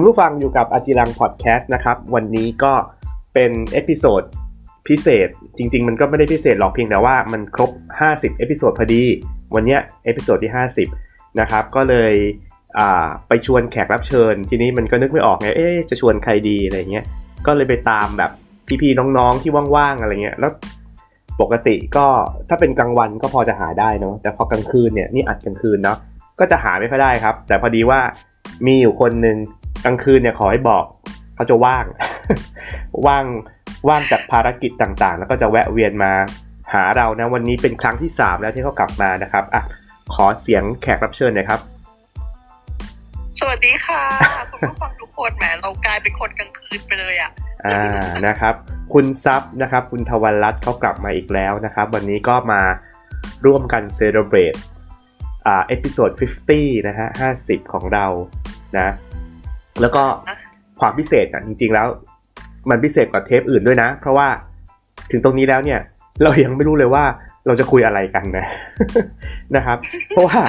คุณผู้ฟังอยู่กับอาจิรังพอดแคสต์นะครับ วันนี้ก็เป็นเอพิโซดพิเศษ จริง ๆ มันก็ไม่ได้พิเศษหรอกเพียงแต่ว่ามันครบ 50 เอพิโซดพอดี วันนี้เอพิโซดที่ 50 นะครับ ก็เลยไปชวนแขกรับเชิญ ทีนี้มันก็นึกไม่ออกไง เอ๊จะชวนใครดีอะไรเงี้ย ก็เลยไปตามแบบพี่ๆน้องๆที่ว่างๆอะไรเงี้ย แล้วปกติก็ถ้าเป็นกลางวันก็พอจะหาได้เนาะ แต่พอกลางคืนเนี่ยนี่อัดกลางคืนเนาะ ก็จะหาไม่ค่อยได้ครับ แต่พอดีว่ามีอยู่คนหนึ่ง กลางคืนเนี่ยขอให้บอกเขาจะว่าง ว่างว่างจากภารกิจต่างๆ แล้วก็จะแวะเวียนมาหาเรานะวันนี้เป็นครั้งที่ 3 แล้วที่เขากลับมานะครับอะขอเสียงแขกรับเชิญหน่อยครับ สวัสดีค่ะ คุณผู้ฟังทุกคนแหมเรากลายเป็นคนกลางคืนไปเลยอะอ่านะครับ คุณซับนะครับ คุณทวันรัตน์เขากลับมาอีกแล้วนะครับ วันนี้ก็มาร่วมกันเซเลบรตอ่าเอพิโซด50 นะฮะ 50 ของเรานะ แล้วก็ความพิเศษอะจริง ๆ แล้ว มันพิเศษกว่าเทปอื่นด้วยนะ เพราะว่าถึงตรงนี้แล้วเนี่ย เรายังไม่รู้เลยว่าเราจะคุยอะไรกันนะนะครับ เพราะว่า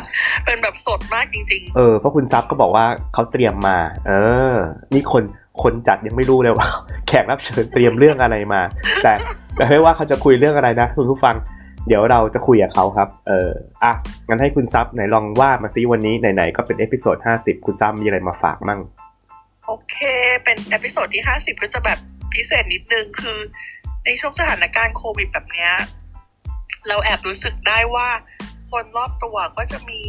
เป็นแบบสดมากจริงเออเพราะคุณซับก็บอกว่าเขาเตรียมมา เออ นี่คนคนจัดยังไม่รู้เลยว่า แขกรับเชิญเตรียมเรื่องอะไรมา แต่แต่เฮ้ยว่าเขาจะคุยเรื่องอะไรนะคุณผู้ฟัง เดี๋ยวเราจะคุยกับเขาครับ เอออะงั้นให้คุณซับไหนลองว่ามาซิวันนี้ไหนๆก็เป็นเอพิโซด50 คุณซับมีอะไรมาฝากมั่งๆ โอเค เป็นเอพิโซดที่50ก็จะแบบพิเศษนิดนึงคือ ในช่วงสถานการณ์โควิดแบบเนี้ยเราแอบรู้สึกได้ว่าคนรอบตัวก็จะมี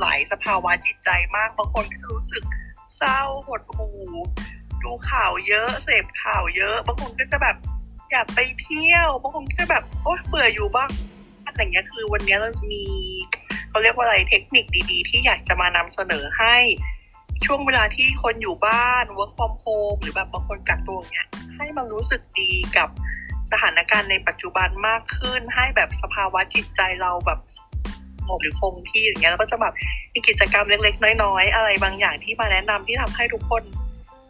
หลายสภาวะจิตใจมาก บางคนก็จะรู้สึกเศร้าหดหู่ดูข่าวเยอะเสพข่าวเยอะ บางคนก็จะแบบอยากไปเที่ยว บางคนก็จะแบบโอ๊ยเบื่ออยู่บ้างอะไรเงี้ยคือวันนี้เราจะมีเขาเรียกว่าอะไรเทคนิคดีๆ ที่อยากจะมานำเสนอให้ ช่วงเวลาที่คนอยู่บ้าน work from home หรือแบบบางคนกักตัวอย่างเงี้ย ให้มันรู้สึกดีกับสถานการณ์ในปัจจุบันมากขึ้น ให้แบบสภาวะจิตใจเราแบบสงบหรือคงที่อย่างเงี้ยแล้วก็จะแบบมีกิจกรรมเล็กๆ น้อยๆ อะไรบางอย่างที่มาแนะนำที่ทำให้ทุกคน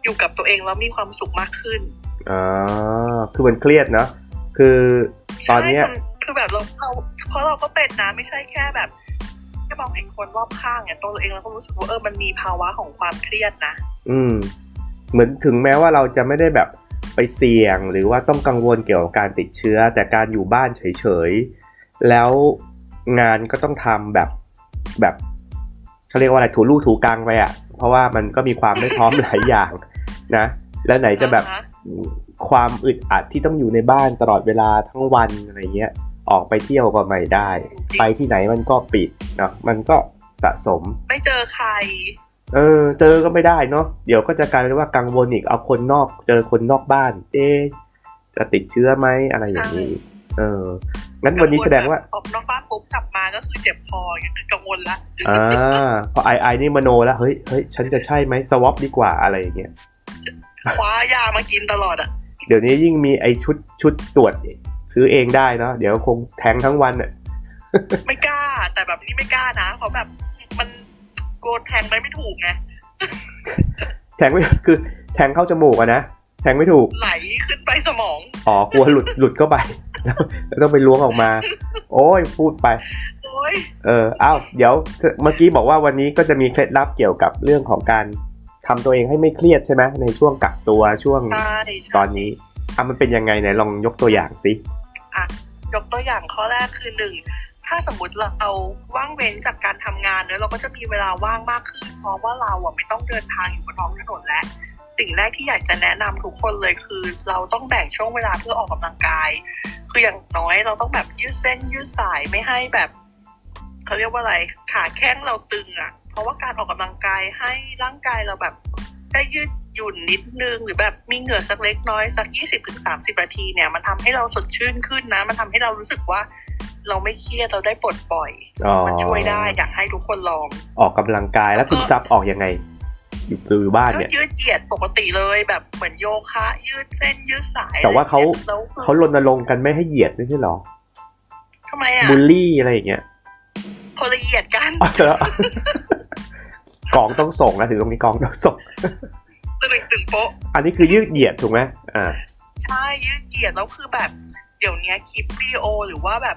อยู่กับตัวเองแล้วมีความสุขมากขึ้นอ๋อคือมันเครียดเนาะคือตอนเนี้ยใช่คือแบบเราเราเพราะเราก็เป็นนะไม่ใช่แค่แบบแค่ มองเห็นคนรอบข้างเนี่ยตัวเราเองเราก็รู้สึกว่าเออมันมีภาวะของความเครียดนะ อืม เหมือนถึงแม้ว่าเราจะไม่ได้แบบไปเสี่ยง หรือว่าต้องกังวลเกี่ยวกับการติดเชื้อ แต่การอยู่บ้านเฉยๆแล้วงานก็ต้องทำแบบแบบเขาเรียกว่าอะไรถูลู่ถูกลางไปอะ่ะ เพราะว่ามันก็มีความไม่พร้อมหลายอย่างนะ แล้วไหนจะแบบอ่าฮะความอึดอัดที่ต้องอยู่ในบ้านตลอดเวลาทั้งวันอะไรเงี้ย ออกไปเที่ยวก็ไม่ได้ ไปที่ไหนมันก็ปิดเนาะมันก็สะสม ไม่เจอใคร เออ เจอก็ไม่ได้เนาะเดี๋ยวก็จะกลายเป็นว่ากังวลอีกเอาคนนอกเจอคนนอกบ้าน เอ๊ะจะติดเชื้อไหมอะไรอย่างนี้ เอองั้นวันนี้แสดงว่าออกนอกบ้านปุ๊บกลับมาก็คือเจ็บคออย่างเงี้ยคือกังวลละอ่าพอไอไอนี่มโนแล้วเฮ้ยเฮ้ยฉันจะใช่ไหมสวอปดีกว่าอะไรอย่างเงี้ยคว้ายามากินตลอดอะเดี๋ยวนี้ยิ่งมีไอชุดชุดตรวจ ซื้อเองได้เนาะเดี๋ยวคงแทงทั้งวันอะไม่กล้า แต่แบบนี้ไม่กล้านะเพราะแบบมันโกนแทงไปไม่ถูกไงแทงไม่คือแทงเข้าจมูกอะนะแทงไม่ถูก ไหลขึ้นไปสมอง อ๋อกลัวหลุดหลุดเข้าไป แล้วแล้วต้องไปล้วงออกมา โอ้ยพูดไปโอ้ยเอออ้าวเดี๋ยวเมื่อกี้บอกว่าวันนี้ก็จะมีเคล็ดลับเกี่ยวกับเรื่องของการทำตัวเองให้ไม่เครียดใช่ไหมในช่วงกักตัวช่วงใช่ตอนนี้อะมันเป็นยังไงไหนลองยกตัวอย่างสิ ยกตัวอย่างข้อแรกคือหนึ่งถ้าสมมติเราว่างเว้นจากการทำงานเนอะเราก็จะมีเวลาว่างมากขึ้น เพราะว่าเราอะไม่ต้องเดินทางอยู่บนท้องถนนแล้วสิ่งแรกที่อยากจะแนะนำทุกคนเลยคือ เราต้องแบ่งช่วงเวลาเพื่อออกกำลังกาย คืออย่างน้อยเราต้องแบบยืดเส้นยืดสายไม่ให้แบบเขาเรียกว่าอะไรขาแข้งเราตึงอะ เพราะว่าการออกกำลังกายให้ร่างกายเราแบบ ได้ยืดหยุ่นนิดนึงหรือแบบมีเหงื่อสักเล็กน้อยสักยี่สิบถึงสามสิบนาทีเนี่ย มันทำให้เราสดชื่นขึ้นนะ มันทำให้เรารู้สึกว่า เราไม่เครียดเราได้ปลดปล่อยอ๋อมันช่วยได้อยากให้ทุกคนลอง ออกกำลังกายแล้วคุณซับออกยังไงอยู่อยู่บ้านก็เนี่ยยืดเหยียดปกติเลยแบบเหมือนโยคะยืดเส้นยืดสาย แต่ว่าเขาอะไรอย่งงี้ยแล้วคือเขารณรงค์กันไม่ให้เหยียดไม่ใช่หรอทำไมอะบูลลี่อะไรอย่างเงี้ยคนละเหยียดกันอ๋อเหรอ กองต้องส่งนะถึงตรงนี้กองต้องส่งตึงตึงโป๊ะอันนี้คือยืดเหยียดถูกไหมอ่าใช่ยืดเหยียดแล้วคือแบบ เดี๋ยวนี้คลิปวิดีโอหรือว่าแบบ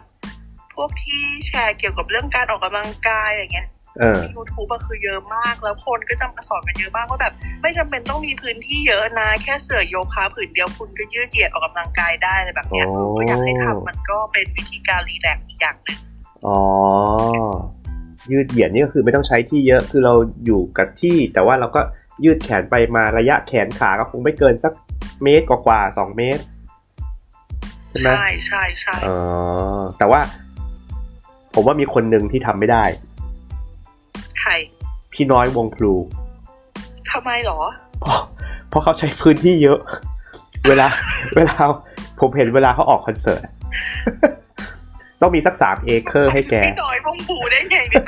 พวกที่แชร์เกี่ยวกับเรื่องการออกกำลังกายอย่างเงี้ยเออยูทูบก็คือเยอะมากแล้วคนก็จะมาสอนกันเยอะมากว่าแบบ ไม่จำเป็นต้องมีพื้นที่เยอะนะ แค่เสื่อโยคะผืนเดียวคุณก็ยืดเหยียดออกกำลังกายได้อะไรแบบเนี้ยโอ้ก็อยากให้ทำมันก็เป็นวิธีการรีแลกซ์อีกอย่างหนึ่งอ๋อ ยืดเหยียดนี่ก็คือไม่ต้องใช้ที่เยอะคือเราอยู่กับที่ แต่ว่าเราก็ยืดแขนไปมาระยะแขนขาก็คงไม่เกินสักเมตรกว่าๆสองเมตรใช่ไหมใช่ใช่ใช่อ๋อแต่ว่า ผมว่ามีคนหนึ่งที่ทำไม่ได้ใช่พี่น้อยวงพลูทำไมหรอเพราะเพราะเขาใช้พื้นที่เยอะ เวลา เวลา ผมเห็นเวลาเขาออกคอนเสิร์ต ต้องมีสักสามเอเคอร์ให้แก พี่น้อยวงผูได้ไงเนี่ย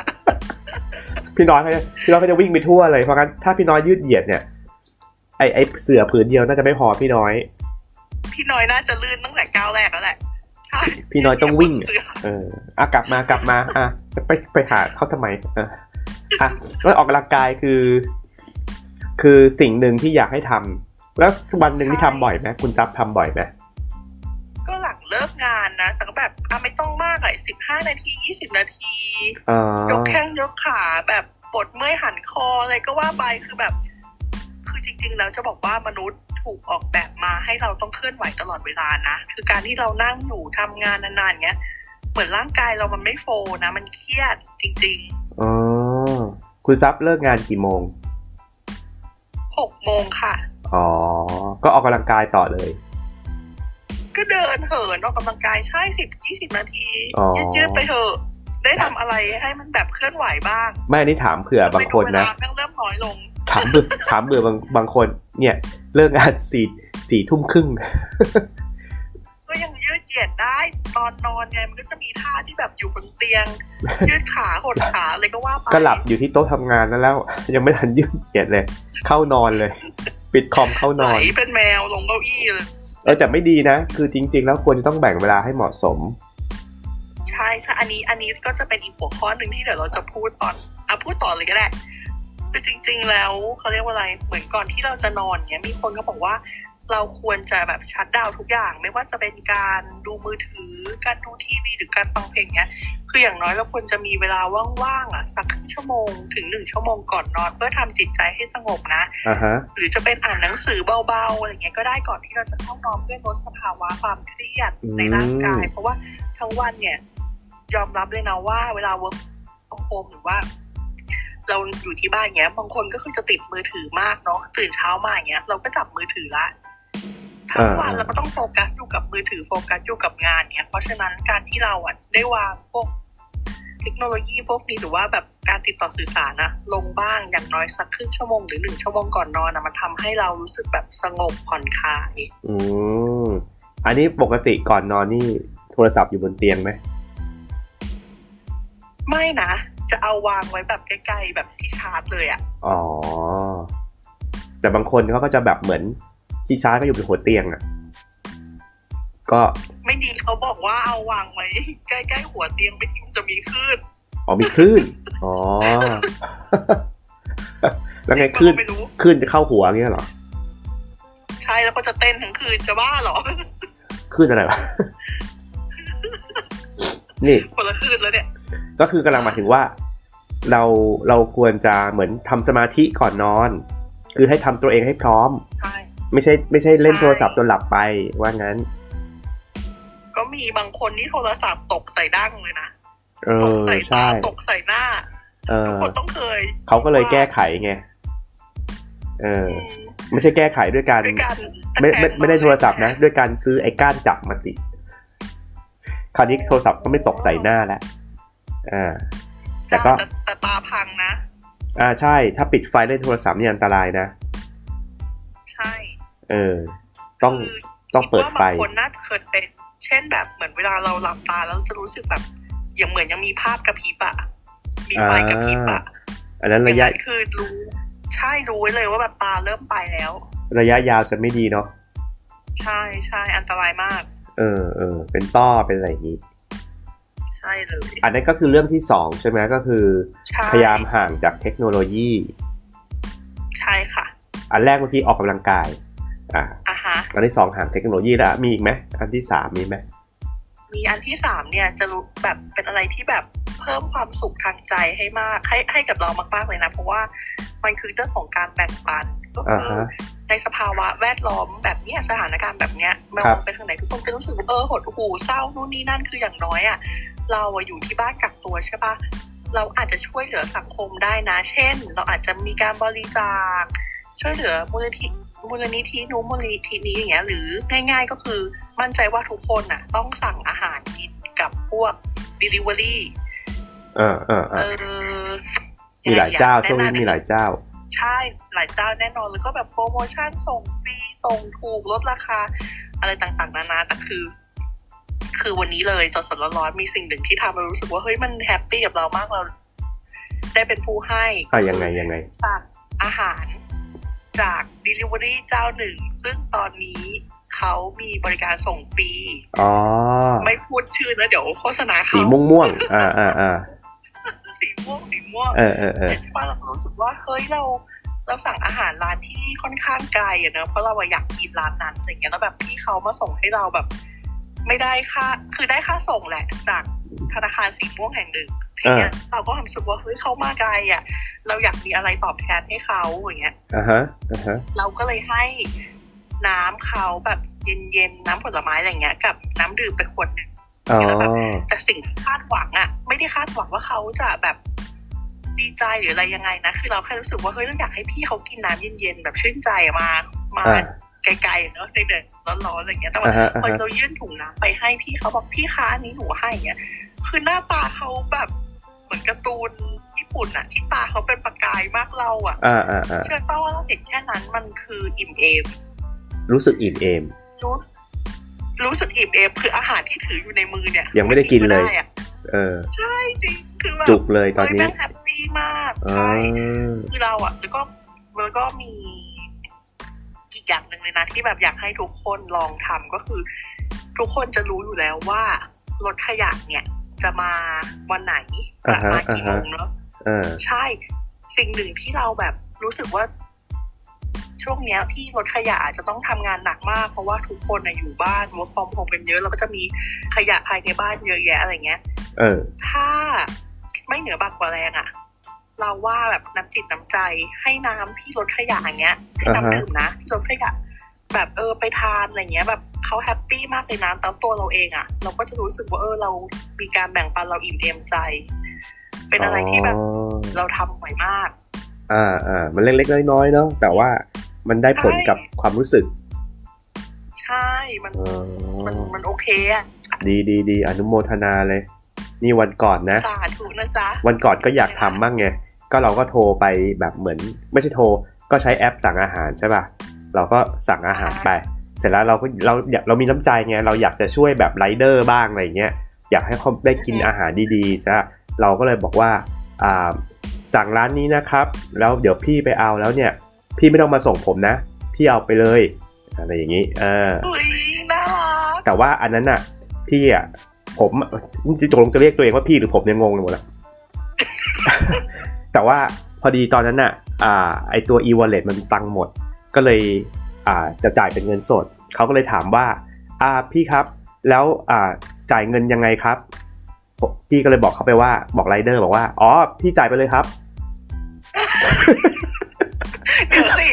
พี่น้อยเขาจะพี่น้อยเขาจะวิ่งไปทั่วเลยเพราะงั้นถ้าพี่น้อยยืดเหยียดเนี่ยไอไอเสือผืนเดียวน่าจะไม่พอพี่น้อย พี่น้อยน่าจะลื่นตั้งแต่ก้าวแรกแล้วแหละใช่พี่น้อยต้องวิ่งเสือเอออะกลับมากลับมา อะไปไปหาเขาทำไมอะอะก็ออกกำลังกายคือ คือสิ่งหนึ่งที่อยากให้ทำแล้ววันหนึ่งที่ทำบ่อยไหมคุณซับทำบ่อยไหมก็หลัง เลิกงานนะแต่ก็แบบอะไม่ต้องมากเลยสิบห้านาทียี่สิบนาทีอ๋อยกแข้งยกขาแบบปวดเมื่อยหันคออะไรก็ว่าไปคือแบบ คือจริง ๆ แล้วจะบอกว่ามนุษย์ถูกออกแบบมาให้เราต้องเคลื่อนไหวตลอดเวลานะ คือการที่เรานั่งอยู่ทำงานนานๆเงี้ยเหมือนร่างกายเรามันไม่โฟลนะมันเครียดจริงอ๋อคุณซับเลิกงานกี่โมงๆหกโมงค่ะ อ๋อ ก็ออกกำลังกายต่อเลย ก็เดินเหินออกกำลังกายใช่สิบยี่สิบนาทีอ๋อยืดๆไปเถอะได้ทำอะไรให้มันแบบเคลื่อนไหวบ้าง ไม่อันนี้ถามเผื่อบางคนนะไม่ดูเวลาแม่งเริ่มน้อยลง ถามเบื่อถามเบื่อบางบางคน เนี่ย เลิกงานสี่สี่ทุ่มครึ่งก็ยังยืดเหยียดได้ตอนนอนไงมันก็จะมีท่าที่แบบอยู่บนเตียง ยืดขาหดขาอะไรก็ว่าไปก็หลับอยู่ที่โต๊ะทำงานนั่นแล้ว ยังไม่ทันยืดเหยียดเลย เข้านอนเลย ปิดคอมเข้านไหลอนเป็นแมวลงเก้าอี้เลย เออแต่ไม่ดีนะ คือจริง ๆ แล้วควรจะต้องแบ่งเวลาให้เหมาะสม ใช่ใช่อันนี้อันนี้ก็จะเป็นอีกหัวข้อหนึ่งที่เดี๋ยวเราจะพูดตอนอะพูดต่อเลยก็ได้คือจริง ๆ แล้วเขาเรียกว่าอะไรเหมือนก่อนที่เราจะนอนเนี้ยมีคนก็บอกว่า เราควรจะแบบชัดดาวน์ทุกอย่าง ไม่ว่าจะเป็นการดูมือถือ การดูทีวีหรือการฟังเพลงเนี้ย คืออย่างน้อยเราควรจะมีเวลาว่างๆอะสักครึ่งชั่วโมงถึงหนึ่งชั่วโมงก่อนนอน เพื่อทำจิตใจให้สงบนะอ่าฮะหรือจะเป็นอ่านหนังสือเบาๆอะไรเงี้ยก็ได้ก่อนที่เราจะเข้านอนเพื่อลดสภาวะความเครียดอืมในร่างกาย เพราะว่าทั้งวันเนี่ย ยอมรับเลยนะว่า เวลา work from home หรือว่าเราอยู่ที่บ้านเงี้ยบางคนก็คือจะติดมือถือมากเนาะตื่นเช้ามาอย่างเงี้ย เราก็จับมือถือละ ทั้งวันเราก็ต้องโฟกัสอยู่กับมือถือโฟกัสอยู่กับงานเนี้ยเพราะฉะนั้นการที่เราอะได้วางพวกเทคโนโลยีพวกนี้หรือว่าแบบการติดต่อสื่อสารนะลงบ้างอย่างน้อยสักครึ่งชั่วโมงหรือหนึ่งชั่วโมงก่อนนอนนะมันทำให้เรารู้สึกแบบสงบผ่อนคลายอืมอันนี้ปกติก่อนนอนนี่โทรศัพท์อยู่บนเตียงไหมไม่นะ จะเอาวางไว้แบบใกล้ๆแบบที่ชาร์จเลยอะ่ะอ๋อแต่บางคนเขาก็จะแบบเหมือน ที่ชาร์จก็อยู่บนหัวเตียงอะ ก็ไม่ดีเขาบอกว่าเอาวางไว้ใกล้ๆหัวเตียงไม่ทิ้งจะมีคลื่นอ๋อมีคลื่นอ๋อแล้วไงคลื่นไม่รู้คลื่นจะเข้าหัวเงี้ยเหรอใช่แล้วก็จะเต้นทั้งคืนจะบ้าเหรอคลื่นอะไรวะนี่คนละคลื่นแล้วเนี่ย ก็คือกำลังหมายถึงว่า เราเราควรจะเหมือนทำสมาธิก่อนนอน คือให้ทำตัวเองให้พร้อมใช่ ไม่ใช่ไม่ใช่เล่นใช่โทรศัพท์จนหลับไปว่างั้น ก็มีบางคนที่โทรศัพท์ตกใส่ดั้งเลยนะเอตกอใส่ตาใช่ตกใส่หน้าเอทุกอคนต้องเคย เขาก็เลยแก้ไขไงเออ ไม่ใช่แก้ไขด้วยการด้วยการไม่ไม่ไม่ได้โทรศัพท์นะ ด้วยการซื้อไอ้ก้านจับมาติดคราวนี้โทรศัพท์ก็ไม่ตกใส่หน้าแล้วอ่าแต่ก็แต่แต่ตาพังนะ อ่าใช่ ถ้าปิดไฟเล่นโทรศัพท์นี่อันตรายนะ ใช่ เออ ต้องคือต้องเปิดไฟคิว่าบางคนน่าจะเคยเป็นเช่นแบบเหมือนเวลาเราหลับตาแล้วจะรู้สึกแบบอย่างเหมือนยังมีภาพกระพริบอะมีไฟกระพริบอะอันนั้นอระย่างยะนั้นคือรู้ใช่รู้ไว้เลยว่าแบบตาเริ่มไปแล้ว ระยะยาวจะไม่ดีเนาะใช่ใช่อันตรายมาก เออเออเป็นต้อเป็นอะไรอย่างนี้ใช่เลย อันนั้นก็คือเรื่องที่สองใช่ไหมก็คือใช่พยายามห่างจากเทคโนโลยี ใช่ค่ะ อันแรกเมื่อกี้ออกกำลังกาย อ่าอะฮะอันที่สองห่างเทคโนโลยีแล้วมีอีกไหมอันที่สามมีไหมมีอันที่สามเนี่ยจะรู้แบบเป็นอะไรที่แบบเพิ่มความสุขทางใจให้มากให้ให้กับเรามากๆเลยนะ เพราะว่ามันคือเรื่องของการแบ่งปันก็อ่าคือฮะในสภาวะแวดล้อมแบบเนี้ยสถานการณ์แบบเนี้ยมครัอบงไปทางไหนทุกคนจะรู้สึกว่าเออหดหูเศร้านู่นนี่นั่นคืออย่างน้อยอะเราอะอยู่ที่บ้านกักตัวใช่ปะเราอาจจะช่วยเหลือสังคมได้นะ เช่น เราอาจจะมีการบริจาคช่วยเหลือมูลนิธิ มูลนิธินู้นมูลนิธินี้อย่างเงี้ยหรือง่าย ๆ ก็คือมั่นใจว่าทุกคนอะ ต้องสั่งอาหารกินกับพวก delivery เออเออเอเอออมีหลายเจ้าแนะช่วงนี้นำมีหลายเจ้า ใช่หลายเจ้าแน่นอนแล้วก็แบบโปรโมชั่นส่งฟรีส่งถูกลดราคา อะไรต่างๆ นานาแต่คือ คือวันนี้เลยสดๆร้อนๆมีสิ่งหนึ่งที่ทำให้รู้สึกว่าเฮ้ยมันแฮปปี้กับเรามากเรา ได้เป็นผู้ให้อะยังไงยังไงสั่งอาหาร จาก Delivery เจ้าหนึ่ง ซึ่งตอนนี้เขามีบริการส่งฟรีอ๋อ ไม่พูดชื่อนะ เดี๋ยวโฆษณาสีเขาม่วงม่วงๆอ่าอ่าอ่าสีม่วงสีม่วงเออเออเออแต่ใช่ปะเราก็รู้สึกว่าเฮ้ยเราเราสั่งอาหารร้านที่ค่อนข้างไกลอะเนอะเพราะเราอะอยากกินร้านนั้นอะไรเงี้ยแล้วแบบพี่เขามาส่งให้เราแบบ ไม่ได้ค่าคือได้ค่าส่งแหละ จากธนาคารสีม่วงแห่งหนึ่งที เนี้ยเราก็รู้สึกว่าเฮ้ยเขามาไกลอะ เราอยากมีอะไรตอบแทนให้เขาอย่างเงี้ยอ่าฮะอ่าฮะเราก็เลยให้น้ำเขาแบบเย็นๆน้ำผลไม้อะไรเงี้ยกับน้ำดื่มไปขวดหนึ่งอ๋อแต่สิ่งที่คาดหวังอะไม่ได้คาดหวังว่าเขาจะแบบดีใจหรืออะไรยังไงนะคือเราแค่รู้สึกว่าเฮ้ยเราอยากให้พี่เขากินน้ำเย็นๆแบบชื่นใจอะมามาอ่าไกลๆเนอะในเดือดร้อนๆอะไรเงี้ย แต่ว่าอ่าฮะอ่าพอฮะเรายื่นถุงน้ำไปให้พี่เขาบอกพี่คะอันนี้หนูให้เงี้ย คือหน้าตาเขาแบบ เหมือนการ์ตูนญี่ปุ่นอะที่ตาเขาเป็นประกายมากเราอะอ่าอ่าอ่าเชื่อเป้าว่าเราเห็นแค่นั้นมันคืออิ่มเอม รู้สึกอิ่มเอม รู้รู้สึกอิ่มเอมคืออาหารที่ถืออยู่ในมือเนี่ย ยังไม่ได้กินเลยม่อะเออ ใช่จริงคือแบบจุกเลยตอนนี้เฮ้ยแม่งแฮปปี้มากอ่าใช่คือเราอะแล้วก็แล้วก็มีอีกอย่างหนึ่งเลยนะที่แบบอยากให้ทุกคนลองทำก็คือ ทุกคนจะรู้อยู่แล้วว่า รถขยะเนี่ย จะมาวันไหนจะอ่าฮะมากี่อ่าโมฮะงเนาะเออใช่ สิ่งหนึ่งที่เราแบบรู้สึกว่า ช่วงเนี้ยที่รถขยะอาจจะต้องทำงานหนักมาก เพราะว่าทุกคนน่ะอยู่บ้าน work from home กันเยอะแล้วก็จะมีขยะภายในบ้านเยอะแยะอะไรเงี้ยเออ ถ้าไม่เหนือบากกว่าแรงอะเราว่าแบบน้ำจิตน้ำใจให้น้ำที่รถขยะอย่างเงี้ยให้อ่าฮะน้ำดื่มนะที่รถขยะ แบบเออไปทานอะไรเงี้ยแบบเขาแฮปปี้มากเลยนะแต่ตัวเราเองอะเราก็จะรู้สึกว่าเออเรามีการแบ่งปันเราอิ่มเอมใจ เป็นอะไรที่แบบเราทำบ่อยมาก อ่าอ่ามันเล็กๆน้อยๆเนาะแต่ว่ามันได้ผลกับความรู้สึก ใช่มันอ๋อมันมันโอเคอะดีดีดีอนุโมทนาเลย นี่วันก่อนนะสาธุนะจ๊ะวันก่อนก็อยากทำบ้างไงก็เราก็โทรไปแบบเหมือน ไม่ใช่โทรก็ใช้แอปสั่งอาหารใช่ป่ะ เราก็สั่งอาหารไป เสร็จแล้วเราก็เราอยากเรามีน้ำใจไงเราอยากจะช่วยแบบไรเดอร์บ้างอะไรเงี้ยอยากให้เขาได้กินอาหารดีๆใช่ปะเราก็เลยบอกว่าอ่าสั่งร้านนี้นะครับ แล้วเดี๋ยวพี่ไปเอาแล้วเนี่ย พี่ไม่ต้องมาส่งผมนะ พี่เอาไปเลยอะไรอย่างนี้เอออุ้ยน่ารักแต่ว่าอันนั้นน่ะพี่อะผมจริงๆตกลงจะเรียกตัวเองว่าพี่หรือผมเนี่ยงงไปหมดแล้วแต่ว่าพอดีตอนนั้นน่ะอ่า ไอตัว e-wallet มันตังค์หมด ก็เลยอ่าจะจ่ายเป็นเงินสด เขาก็เลยถามว่าอ่าพี่ครับ แล้วอ่าจ่ายเงินยังไงครับผมพี่ก็เลยบอกเขาไปว่าบอกไรเดอร์บอกว่า อ๋อ พี่จ่ายไปเลยครับเดี๋ยวสิ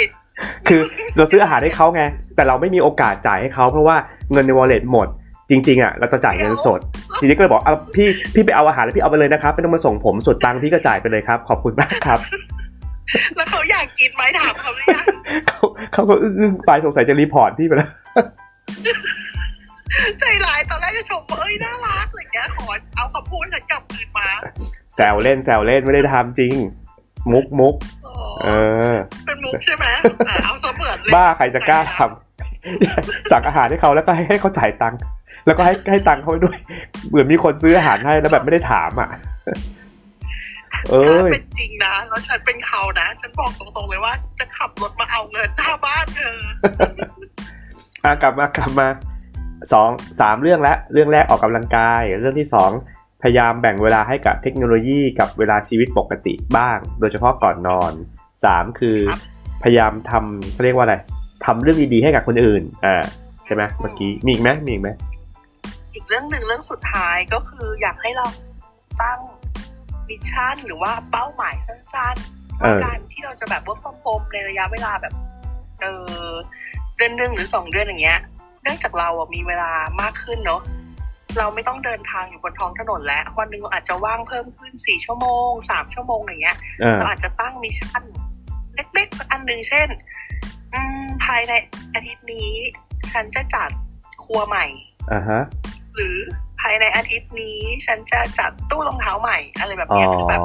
คือเราซื้ออาหารให้เขาไง แต่เราไม่มีโอกาสจ่ายให้เขาเพราะว่าเงินใน wallet หมด จริง ๆอะเราจะจ่ายเงินสด ทีนี้ก็เลยบอกเอาพี่พี่ไปเอาอาหารแล้วพี่เอาไปเลยนะครับไม่ต้องมาส่งผมส่วนตังค์พี่ก็จ่ายไปเลยครับ ขอบคุณมากครับ แล้วเขาอยากกินไหมถามเขาหรือยังเขาเขาก็อึ้งๆไปสงสัยจะรีพอร์ตพี่ไปแล้วใจร้ายตอนแรกจะชมว่าเอ้ยน่ารักอะไรเงี้ยขอเอาคำพูดฉันกลับคืนมาแซวเล่นแซวเล่นไม่ได้ทำจริง มุกมุกอ๋อเออ เป็นมุกใช่ไหมอะเอาเสมือนเลยบ้าใครจะกล้าทำสั่งอาหารให้เขาแล้วก็ให้ให้เขาจ่ายตังค์แล้วก็ให้ให้ตังค์เขาไปด้วย เหมือนมีคนซื้ออาหารให้แล้วแบบไม่ได้ถามอะเอ้ ถ้ายเป็นจริงนะ แล้วฉันเป็นเขานะ ฉันบอกตรงๆเลยว่า จะขับรถมาเอาเงินหน้าบ้านเธออะกลับมากลับมาสองสามเรื่องแล้วเรื่องแรกออกกำลังกาย เรื่องที่สองพยายามแบ่งเวลาให้กับเทคโนโลยีกับเวลาชีวิตปกติบ้าง โดยเฉพาะก่อนนอนสามคือครับพยายามทำเขาเรียกว่าอะไรทำเรื่องดีๆให้กับคนอื่นอ่าใช่ไหมเมื่อกี้มีอีกไหมมีอีกไหมอีกเรื่องหนึ่งเรื่องสุดท้ายก็คืออยากให้เราตั้ง มิชชั่นหรือว่าเป้าหมายสั้นๆเอว่าอการที่เราจะแบบว่าพรมในระยะเวลาแบบเออเดือนหนึ่งหรือสองเดือนอย่างเงี้ย เนื่องจากเราอะมีเวลามากขึ้นเนาะเราไม่ต้องเดินทางอยู่บนท้องถนนแล้ว วันหนึ่งเราอาจจะว่างเพิ่มขึ้นสี่ชั่วโมงสามชั่วโมงอย่างเงี้ยเออเราอาจจะตั้งมิชชั่นเล็กๆสักอันหนึ่งเช่น อืมภายในอาทิตย์นี้ ฉันจะจัดครัวใหม่อ่าฮะ หรือภายในอาทิตย์นี้ฉันจะจัดตู้รองเท้าใหม่ อะไรแบบอ๋อเนี้ยคือแบบ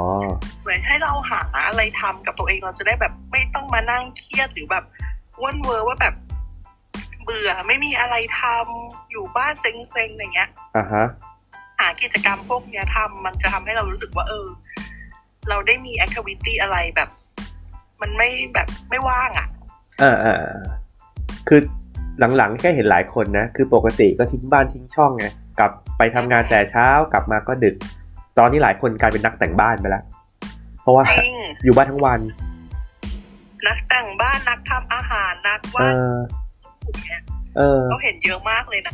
เหมือนให้เราหาอะไรทำกับตัวเองเราจะได้แบบไม่ต้องมานั่งเครียดหรือแบบวนเวอร์ว่าแบบ เบื่อไม่มีอะไรทำอยู่บ้านเซ็งๆอย่างเงี้ยอ่าฮะหากิจกรรมพวกเนี้ยทำมันจะทำให้เรารู้สึกว่า เออ เราได้มีแอคทิวิตี้อะไรแบบ มันไม่แบบไม่ว่างอะเออเออเออคือหลังๆแค่เห็นหลายคนนะ คือปกติก็ทิ้งบ้านทิ้งช่องไงก ลับไปทำงานแต่เช้ากลับมาก็ดึก ตอนนี้หลายคนกลายเป็นนักแต่งบ้านไปแล้วเพราะว่าจริงอยู่บ้านทั้งวัน นักแต่งบ้านนักทำอาหารนักเอวาดอรูปเนี่ยเออเขาเห็นเยอะมากเลยนะ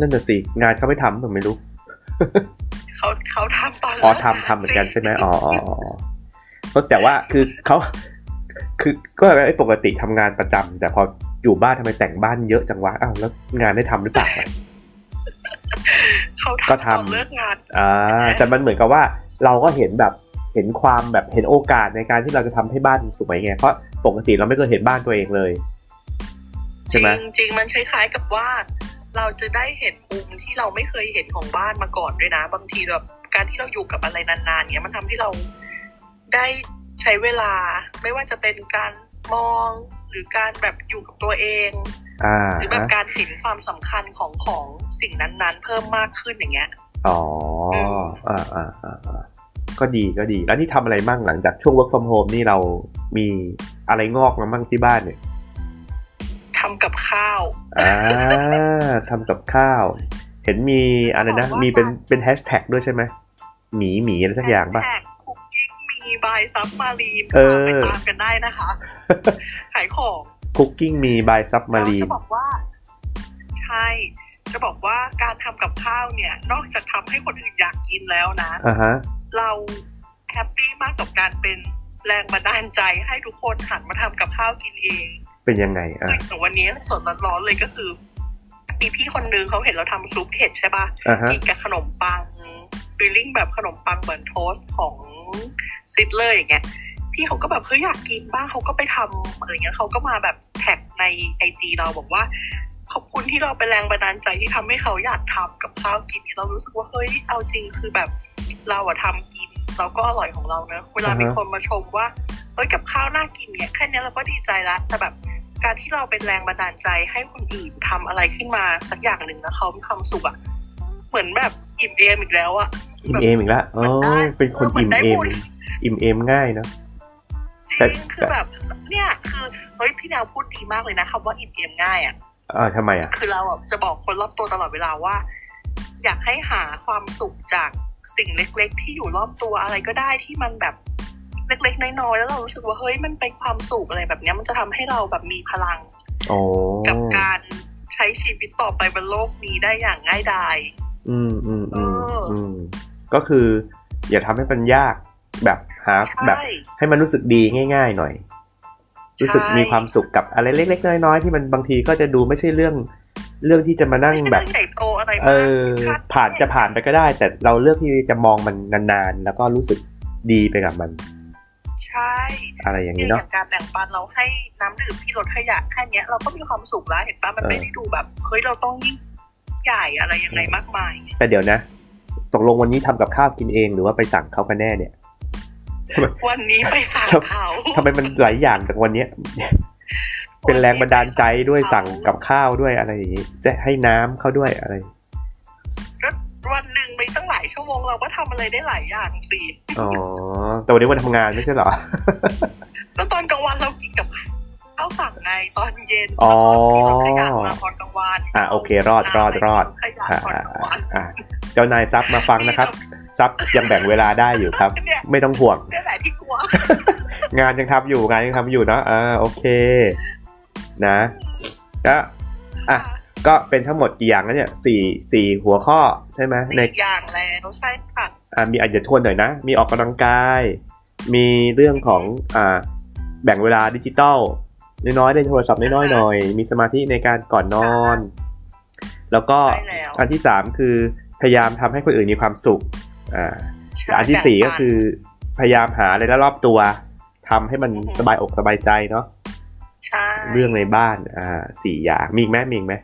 นั่นน่ะสิงานเขาไม่ทำผมไม่รู้เขาเขาทำตอนอ๋อทำทำเหมือนกันใช่ไหมอ๋ออ๋ออ๋อก็แต่ว่าคือเขาคือก็ไอ้ปกติทำงานประจำแต่พออยู่บ้านทำไมแต่งบ้านเยอะจังวะอ้าวแล้วงานได้ทำหรือเปล่า เขาก็ทำตทำอนเลิกงานอ่าแต่มันเหมือนกับว่าเราก็เห็นแบบเห็นความแบบเห็นโอกาสในการที่เราจะทำให้บ้านสวยไงเพราะปกติเราไม่เคยเห็นบ้านตัวเองเลยจใช่ไหมริงจริงมันคล้ายๆกับว่า เราจะได้เห็นมุมที่เราไม่เคยเห็นของบ้านมาก่อนด้วยนะ บางทีแบบการที่เราอยู่กับอะไรนานๆเนี้ยมันทำให้เราได้ใช้เวลา ไม่ว่าจะเป็นการมองหรือการแบบอยู่กับตัวเองอ่าหรือแบบฮะการเห็นความสำคัญของของ สิ่งนั้นๆ เพิ่มมากขึ้นอย่างเงี้ย อ๋อ อ่าอ่าอ่าอ่าก็ดีก็ดี แล้วนี่ทำอะไรมั่งหลังจากช่วง work from home นี่เรามีอะไรงอกมามั่งที่บ้านเนี่ยทำกับข้าว อ่าทำกับข้าว เห็นมีอะไรนะบอกว่ามีมีเป็นเป็นแฮชแท็กด้วยใช่ไหมหมีหมีอะไรสักอย่างป่ะคุกกิ้งมีบายซับมารีนเออไปตามกันได้นะคะ ขายของ Cooking มี by Submarine จะบอกว่า ใช่ จะบอกว่าการทำกับข้าวเนี่ย นอกจากทำให้คนอื่นอยากกินแล้วนะอ่าฮะเราแฮปปี้มากกับการเป็นแรงบันดาลใจให้ทุกคนหันมาทำกับข้าวกินเอง เป็นยังไงอะคืออย่างวันนี้สดร้อนๆเลยก็คือมีพี่คนนึงเขาเห็นเราทำซุปเห็ดใช่ปะอ่าฮะกินกับขนมปังฟีลลิ่งแบบขนมปังเหมือนโทสต์ของซิดเลอร์อย่างเงี้ยพี่เขาก็แบบเฮ้ยอยากกินบ้างเขาก็ไปทำอะไรเงี้ยเขาก็มาแบบแท็กในไอจีเราบอกว่า ขอบคุณที่เราเป็นแรงบันดาลใจที่ทำให้เขาอยากทำกับข้าวกินเนี่ยเรารู้สึกว่าเฮ้ยเอาจริงคือแบบเราอะทำกินเราก็อร่อยของเราเนอะเวลาอ่าฮะมีคนมาชมว่าเฮ้ยกับข้าวน่ากินเนี่ยแค่เนี้ยเราก็ดีใจละแต่แบบการที่เราเป็นแรงบันดาลใจให้คนอื่นทำอะไรขึ้นมาสักอย่างหนึ่งแล้วเขามีความสุขอะเหมือนแบบอิ่มเอมอีกแล้วอะอิ่มเอมอีกแล้วอ๋อมันได้เป็นคนเออเหมืออิ่นมได้เอมบุญอิ่มเอมง่ายเนอะจริงคือแบบ เนี่ยคือเฮ้ยพี่แนวพูดดีมากเลยนะคำว่าอิ่มเอมง่ายอะ อ่าทำไมอะ คือเราอะจะบอกคนรอบตัวตลอดเวลาว่า อยากให้หาความสุขจากสิ่งเล็ก ๆ ที่อยู่รอบตัวอะไรก็ได้ที่มันแบบเล็กๆน้อยๆแล้วเรารู้สึกว่าเฮ้ยมันเป็นความสุขอะไรแบบเนี้ยมันจะทำให้เราแบบมีพลังโอ้กับการใช้ชีวิตต่อไปบนโลกนี้ได้อย่างง่ายดายอืมอืมอืมเอออือืมก็คือ อย่าทำให้มันยากแบบหาใช่แบบให้มันรู้สึกดีง่าย ๆ หน่อย รู้สึกมีความสุขกับอะไรเล็ก ๆ น้อยๆที่มันบางทีก็จะดูไม่ใช่เรื่องเรื่องที่จะมานั่งไม่ใช่แบเรื่บองใหญ่โตอะไรเอมากอคดผ่านจะผ่านไปก็ได้ แต่เราเลือกที่จะมองมันนานๆ แล้วก็รู้สึกดีไปกับมัน ใช่ อะไรอย่างเนี่ยนี้อเนาะย่างการแบ่งปันเราให้น้ำดื่มที่ลดขยะแค่เนี้ยเราก็มีความสุขแล้วเห็นปะมันเออไม่ได้ดูแบบเฮ้ยเราต้องยิ่งใหญ่อะไรยังไงมากมาย แต่เดี๋ยวนะ ตกลงวันนี้ทำกับข้าวกินเองหรือว่าไปสั่งเขากันแน่เนี่ย วันนี้ไปสั่งเขาทำไมมันหลายอย่างจากวันเนี้ย เป็นแรงบันดาลใจด้วยสั่งกับข้าวด้วยอะไรอย่างนี้จะให้น้ำเขาด้วยอะไรก็วันหนึ่งไปตั้งหลายชั่วโมงเราก็ทำอะไรได้หลายอย่างสิอ๋อแต่วันนี้วันทำงานไม่ใช่เหรอแล้วตอนกลางวันเรากินกับ ข้าวสั่งไงตอนเย็นอ๋อแล้วก็กินขยะมาตอนกลางวันอะโอเค รอดรอดรอดขยะอ่าตอนอ่ากลางวันอ่าเจ้านายซับมาฟังนะครับ ซับยังแบ่งเวลาได้อยู่ครับเนี่ยไม่ต้องห่วงนี่แหละที่กลัวงานยังทำอยู่งานยังทำอยู่เนาะอ่าโอเค นะก็อะก็เป็นทั้งหมดกี่อย่างนะเนี่ยสี่สี่หัวข้อใช่ไหมในสี่อย่างแล้วใช่ค่ะอ่ามีอาจจะทวนหน่อยนะ มีออกกำลังกาย มีเรื่องของอ่าแบ่งเวลาดิจิตอล น้อยๆในโทรศัพท์น้อยๆหน่อย มีสมาธิในการก่อนนอน แล้วก็ใช่แล้วอันที่สามคือพยายามทำให้คนอื่นมีความสุขอ่าและอันที่สี่ก็คือ พยายามหาอะไรรอบๆตัวทำให้มันสบายอกสบายใจเนาะใช่เรื่องในบ้านอ่าสี่อย่างมีอีกไหมมีอีกไหม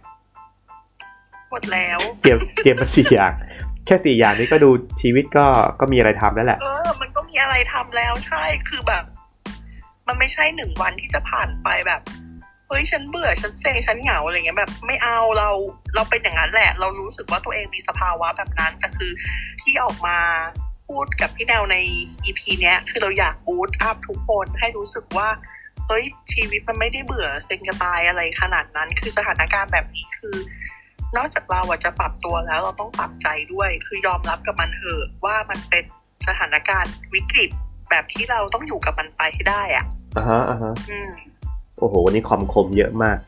หมดแล้วเตรียมเตรียมมาสี่อย่างแค่สี่อย่างนี้ก็ดูชีวิตก็ก็มีอะไรทำแล้วแหละ เออ มันก็มีอะไรทำแล้วใช่ คือแบบ มันไม่ใช่หนึ่งวันที่จะผ่านไปแบบเฮ้ยฉันเบื่อฉันเซ็งฉันเหงาอะไรเงี้ยแบบ ไม่เอาเราเราเป็นอย่างนั้นแหละ เรารู้สึกว่าตัวเองมีสภาวะแบบนั้นแต่คือที่ออกมาพูดกับพี่แนวในอีพีเนี้ย คือเราอยากบูตอัพทุกคนให้รู้สึกว่าเฮ้ยชีวิตมันไม่ได้เบื่อเซ็งจะตายอะไรขนาดนั้น คือสถานการณ์แบบนี้คือ นอกจากเราอะจะปรับตัวแล้วเราต้องปรับใจด้วย คือยอมรับกับมันเถอะว่ามันเป็นสถานการณ์วิกฤต แบบที่เราต้องอยู่กับมันไปให้ได้อะอ่าฮะอ่าฮะอืมโอ้โห วันนี้คอมคมเยอะมาก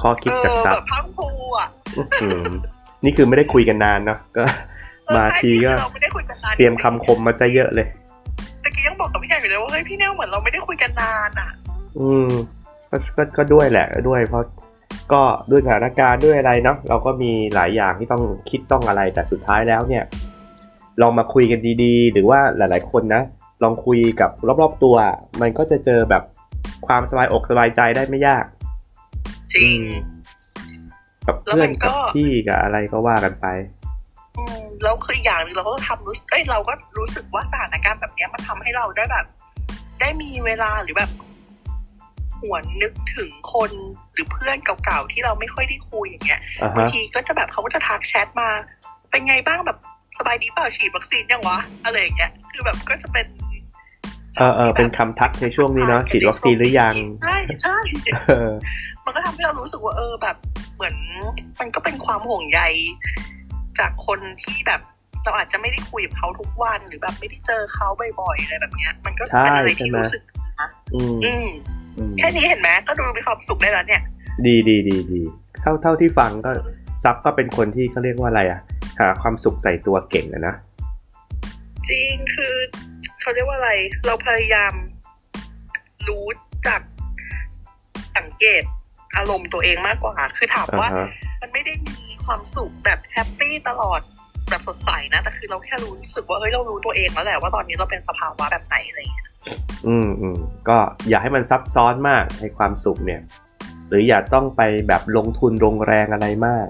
ข้อคิดเอจากอซับแบบพังพูอะอื้อหือนี่คือไม่ได้คุยกันนานเนาะก็เออมาใช่ทีก็เราไม่ได้คุยกันนานเตรียมคำคมมาจะเยอะเลยตะกี้ยังบอกกับพี่แนวอยู่เลยว่าเฮ้ยพี่แนวเหมือนเราไม่ได้คุยกันนานอะ อืมก็ก็ก็ด้วยแหละด้วยเพราะก็ด้วยสถานการณ์ด้วยอะไรเนาะเราก็มีหลายอย่างที่ต้องคิดต้องอะไรแต่สุดท้ายแล้วเนี่ยลองมาคุยกันดีๆ หรือว่าหลาย ๆ คนนะ ลองคุยกับรอบๆตัว มันก็จะเจอแบบความสบายอกสบายใจได้ไม่ยาก จริงอืมกับแล้วเพื่อมันนก็กับพี่กับอะไรก็ว่ากันไปอืมแล้วคืออีกอย่างหนึงเราก็ทำรู้สึกเอ้ยเราก็รู้สึกว่าสถานการณ์แบบเนี้ยมันทำให้เราได้แบบ ได้มีเวลาหรือแบบหวนนึกถึงคนหรือเพื่อนเก่าๆที่เราไม่ค่อยได้คุยอย่างเงี้ยอ่าบางฮะทีก็จะแบบเขาก็จะทักแชทมา เป็นไงบ้างแบบสบายดีเปล่าฉีดวัคซีนยังวะอะไรอย่างเงี้ยคือแบบก็จะเป็น เออเออเป็นคำทักในช่วงนี้เนาะฉีดวัคซีนหรือยังใช่ใช่เออมันก็ทำให้เรารู้สึกว่าเออแบบ เหมือน มันก็เป็นความห่วงใย จากคนที่แบบเราอาจจะไม่ได้คุยกับเขาทุกวันหรือแบบไม่ได้เจอเขาบ่อยๆอะไรแบบเนี้ย มันก็เป็นอะไรที่รู้สึกนะอืมอืมอืมแค่นี้เห็นไหมก็ดูมีความสุขได้แล้วเนี่ย ดีดีดีดีเท่าเท่าที่ฟังก็ซับก็เป็นคนที่เขาเรียกว่าอะไรอะหาความสุขใส่ตัวเก่งอะนะจริงคือ เขาเรียกว่าอะไร เราพยายามรู้จักสังเกตอารมณ์ตัวเองมากกว่า คือถามอ่าว่าฮะมันไม่ได้มีความสุขแบบแฮปปี้ตลอดแบบสดใสนะ แต่คือเราแค่รู้สึกว่าเฮ้ยเรารู้ตัวเองแล้วแหละว่าตอนนี้เราเป็นสภาวะแบบไหนอะไรอย่างเงี้ยอืมอืมก็อย่าให้มันซับซ้อนมากในความสุขเนี่ย หรืออย่าต้องไปแบบลงทุนลงแรงอะไรมาก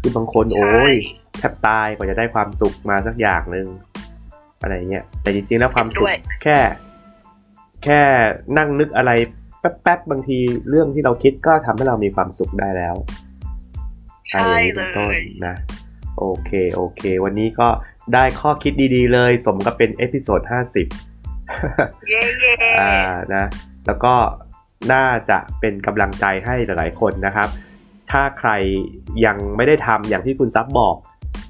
คือบางคนโอ้ยแทบตายกว่าจะได้ความสุขมาสักอย่างหนึ่ง อะไรเงี้ยแต่จริงๆแล้วความสุขแค่ แค่นั่งนึกอะไรแป๊บๆบางทีเรื่องที่เราคิดก็ทำให้เรามีความสุขได้แล้ว ใช่อะไรอย่างนี้เลเป็นต้นยนะโอเคโอเค วันนี้ก็ได้ข้อคิดดีๆ เลย สมกับเป็นเอพิโซด50เย่เย่อ่านะ แล้วก็น่าจะเป็นกำลังใจให้หลายๆคนนะครับ ถ้าใครยังไม่ได้ทำอย่างที่คุณซับบอก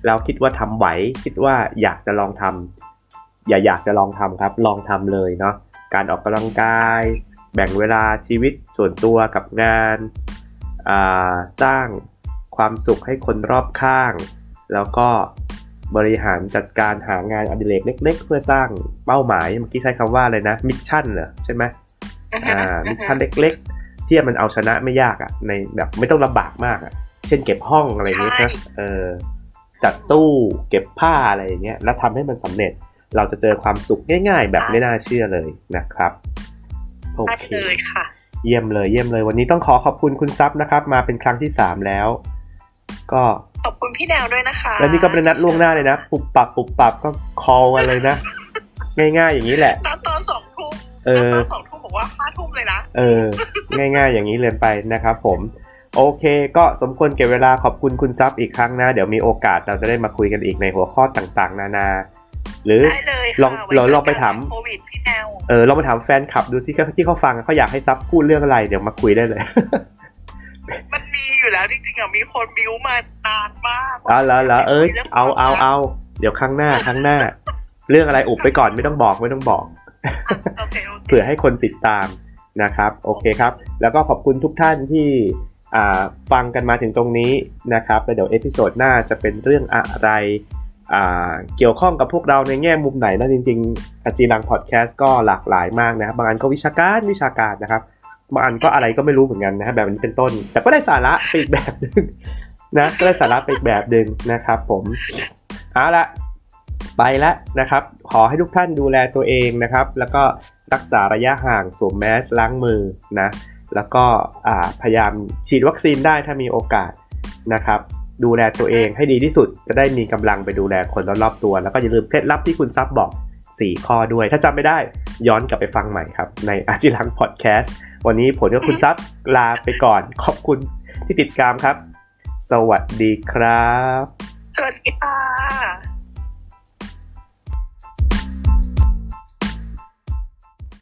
แล้วคิดว่าทำไหว คิดว่าอยากจะลองทำ อย่าอยากจะลองทำครับ ลองทำเลยเนาะการออกกำลังกาย แบ่งเวลาชีวิตส่วนตัวกับงานอ่าสร้างความสุขให้คนรอบข้าง แล้วก็บริหารจัดการหางานอดิเรกเล็ก ๆ เพื่อสร้างเป้าหมายเมื่อกี้ใช้คำว่าอะไรนะมิชชั่นเหรอใช่ไหมอ่ามิชชั่นเล็ก ๆ ที่มันเอาชนะไม่ยากอะ่ะในแบบไม่ต้องลำบากมากอะ่ะเช่นเก็บห้องอะไรอย่างเงี้ยนะเออจัดตู้เก็บผ้าอะไรอย่างเงี้ยแล้วทำให้มันสำเร็จ เราจะเจอความสุขง่าย ๆ แบบไม่น่าเชื่อเลยนะครับโอได้เคเลยค่ะเยี่ยมเลยเยี่ยมเลย วันนี้ต้องขอขอบคุณคุณซับนะครับ มาเป็นครั้งที่3แล้ว ก็ขอบคุณพี่แนวด้วยนะคะ แล้วนี่ก็เป็นนัดล่วงหน้าเลยนะปุบปับปุบปับก็ call กันเลยนะ ง่ายๆอย่างนี้แหละนัดตอนสองทุ่มเออนัดตอนสองทุ่มบอกว่าห้าทุ่มเลยนะเออ ง่าย ๆ อย่างนี้เลยไปนะครับผมโอเคก็สมควรเก็บเวลาขอบคุณคุณซับอีกครั้งนะ เดี๋ยวมีโอกาสเราจะได้มาคุยกันอีกในหัวข้อต่างๆ นานา หรือได้เลยลองค่ะเราลองไปถาม โควิดพี่แนวเออลองมาถามแฟนคลับดูที่เขาที่เขาฟังเขาอยากให้ซับพูดเรื่องอะไรเดี๋ยวมาคุยได้เลย มันมีอยู่แล้วจริงๆอะมีคนบิวมานานมากเอาแล้วแล้วเอ้ยเอาเอาเอาเดี๋ยวครั้งหน้าครั้งหน้า เรื่องอะไรอุบไปก่อนไม่ต้องบอกไม่ต้องบอกโอเคโอเคเผื่อให้คนติดตามนะครับ โอเคครับ แล้วก็ขอบคุณทุกท่านที่อ่าฟังกันมาถึงตรงนี้นะครับแล้วเดี๋ยวเอพิโซดหน้าจะเป็นเรื่องอะไรอ่า เกี่ยวข้องกับพวกเราในแง่มุมไหนนะจริงๆอาจีรังพอดแคสต์ก็หลากหลายมากนะครับบางอันก็วิชาการวิชาการนะครับบางอันก็อะไรก็ไม่รู้เหมือนกันนะครับแบบนี้เป็นต้น แต่ก็ได้สาระไปอีกแบบหนึงนะก็ได้สาระไปอีกแบบหนึ่งนะครับ ผมเอาละไปแล้วนะครับ ขอให้ทุกท่านดูแลตัวเองนะครับ แล้วก็รักษาระยะห่างสวมแมสล้างมือนะแล้วก็พยายามฉีดวัคซีนได้ถ้ามีโอกาสนะครับ ดูแลตัวเองให้ดีที่สุด จะได้มีกำลังไปดูแลคนรอบๆตัว แล้วก็อย่าลืมเคล็ดลับที่คุณซับบอก 4 ข้อด้วย ถ้าจำไม่ได้ย้อนกลับไปฟังใหม่ครับ ในอาจิรังพอดแคสต์วันนี้ผมกับคุณซับลาไปก่อน ขอบคุณที่ติดตามครับ สวัสดีครับ สวัสดีค่ะ